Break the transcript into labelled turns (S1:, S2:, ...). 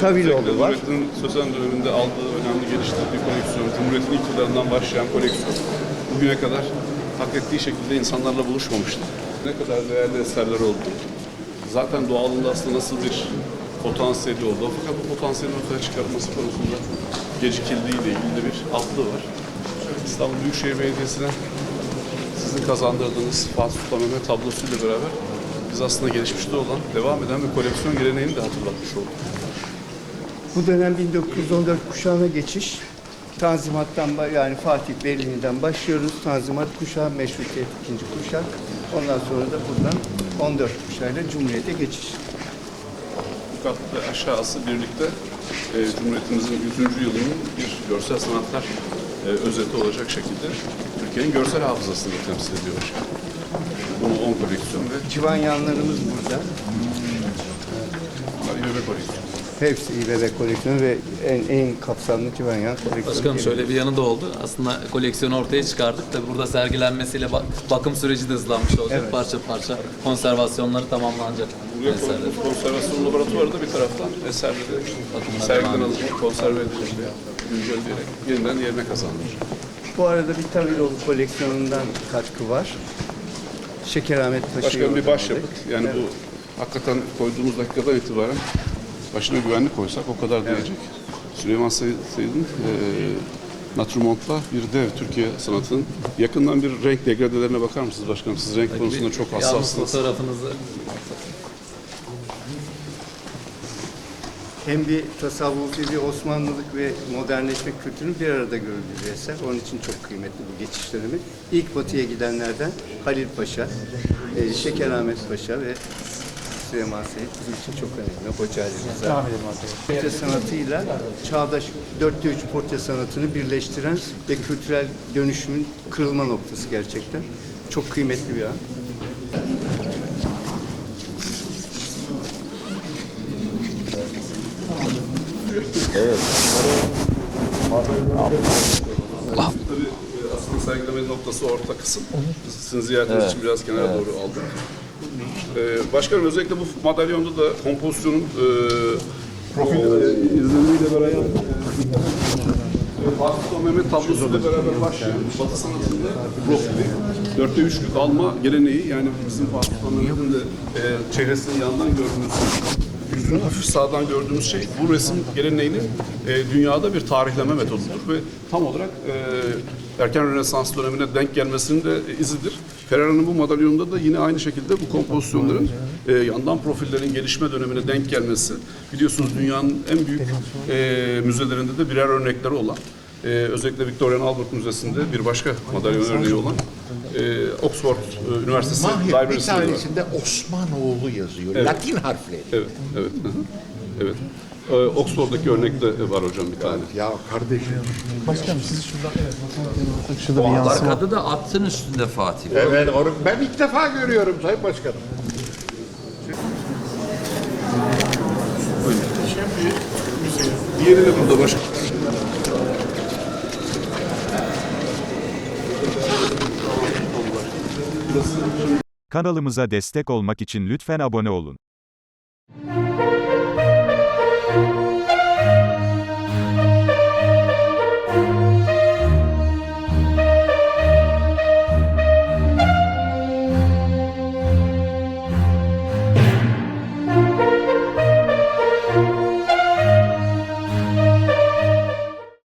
S1: Taviloğlu var.
S2: Nurettin'in Sözen döneminde aldığı önemli geliştirdiği koleksiyon, Cumhuriyet'in ilk yıllarından başlayan koleksiyon bugüne kadar hak ettiği şekilde insanlarla buluşmamıştı. Ne kadar değerli eserler oldu. Zaten doğalında aslında nasıl bir potansiyeli oldu. Fakat bu potansiyelin ortaya çıkarılması konusunda gecikildiğiyle ilgili de bir altlığı var. İstanbul Büyükşehir Belediyesi'ne sizin kazandırdığınız Fatih Sultan Mehmet tablosuyla beraber biz aslında gelişmişte olan, devam eden bir koleksiyon geleneğini de hatırlatmış olduk.
S1: Bu dönem 1914 kuşağına geçiş. Tanzimattan yani Fatih Berlin'den başlıyoruz. Tanzimat kuşağı, meşrutiyet ikinci kuşak. Ondan sonra da buradan 14 kuşağıyla Cumhuriyet'e geçiş.
S2: Yukarı ve aşağısı birlikte e, Cumhuriyetimizin 100. yılının bir görsel sanatlar e, özeti olacak şekilde Türkiye'nin görsel hafızasını temsil ediyor. Bunu 10 koleksiyon ve
S1: Civanyanlarımız burada.
S2: İBB koleksiyonu.
S1: Hepsi İBB koleksiyonu ve en, en kapsamlı Civanyan koleksiyonu.
S3: Başkanım şöyle bir yanı da oldu. Aslında koleksiyonu ortaya çıkardık. Tabii burada sergilenmesiyle bak- bakım süreci de hızlanmış olacak. Parça parça konservasyonları tamamlanacak.
S2: Buraya
S3: eserler.
S2: konservasyon laboratuvarı da bir taraftan eserleri
S3: Bakımına
S2: sergiden alınıp konserve edilecek veya güncelleyerek yeniden yerine kazandıracak.
S1: Bu arada bir Taviloğlu koleksiyonundan katkı var. Şekerahmet Paşa'yı
S2: Başkanım bir başyapıt. Yani bu hakikaten koyduğumuz dakikadan itibaren başına güvenlik koysak o kadar diyecek. Süleyman Sayın'ın e, Naturmont'la bir dev Türkiye sanatının yakından bir renk degradelerine bakar mısınız başkanım? Siz renk konusunda çok
S3: Yalnız
S2: hassassınız.
S3: fotoğrafınızı
S1: Hem bir tasavvufi bir Osmanlılık ve modernleşme kültürünün bir arada görüldüğü bir eser. Onun için çok kıymetli bu geçiş dönemi. İlk batıya gidenlerden Halil Paşa, e, Şekerahmet Paşa ve Süleyman Seyit bizim için çok önemli. Hoca Ali Rıza. Portre sanatıyla çağdaş dörtte üç portre sanatını birleştiren ve kültürel dönüşümün kırılma noktası gerçekten. Çok kıymetli bir an.
S2: Tabii e, aslında sergileme noktası orta kısım. Sizin ziyaretiniz için biraz kenara doğru aldık. Ee, başkanım özellikle bu madalyonda da kompozisyonun e, profil izlemiyle beraber e, Fatih Mehmet tablosuyla beraber başlayan Batı sanatında profili dörtte üçlük alma geleneği yani bizim Fatih Mehmet'in de e, çehresini yandan gördüğümüz yüzünü hafif sağdan gördüğümüz şey bu resim geleneğinin e, dünyada bir tarihleme metodudur ve tam olarak e, erken Rönesans dönemine denk gelmesinin de izidir. Ferrara'nın bu madalyonunda da yine aynı şekilde bu kompozisyonların e, yandan profillerin gelişme dönemine denk gelmesi biliyorsunuz dünyanın en büyük e, müzelerinde de birer örnekleri olan e, özellikle Victorian Albert Müzesi'nde bir başka madalyon örneği olan e, Oxford e, Üniversitesi
S4: Mahir bir
S2: Library'sinde var.
S4: tanesinde Osmanoğlu yazıyor. Latin harfleri.
S2: Evet, evet. hı hı. Evet. Ee, Oxford'daki örnekte var hocam bir tane.
S4: Ya kardeşim.
S5: Başkanım sizi şurada şurada bir yansıma.
S6: Arkada da atın üstünde Fatih.
S4: Evet, onu ben ilk defa görüyorum Sayın Başkanım.
S2: Diğeri de burada başka.
S7: Kanalımıza destek olmak için lütfen abone olun.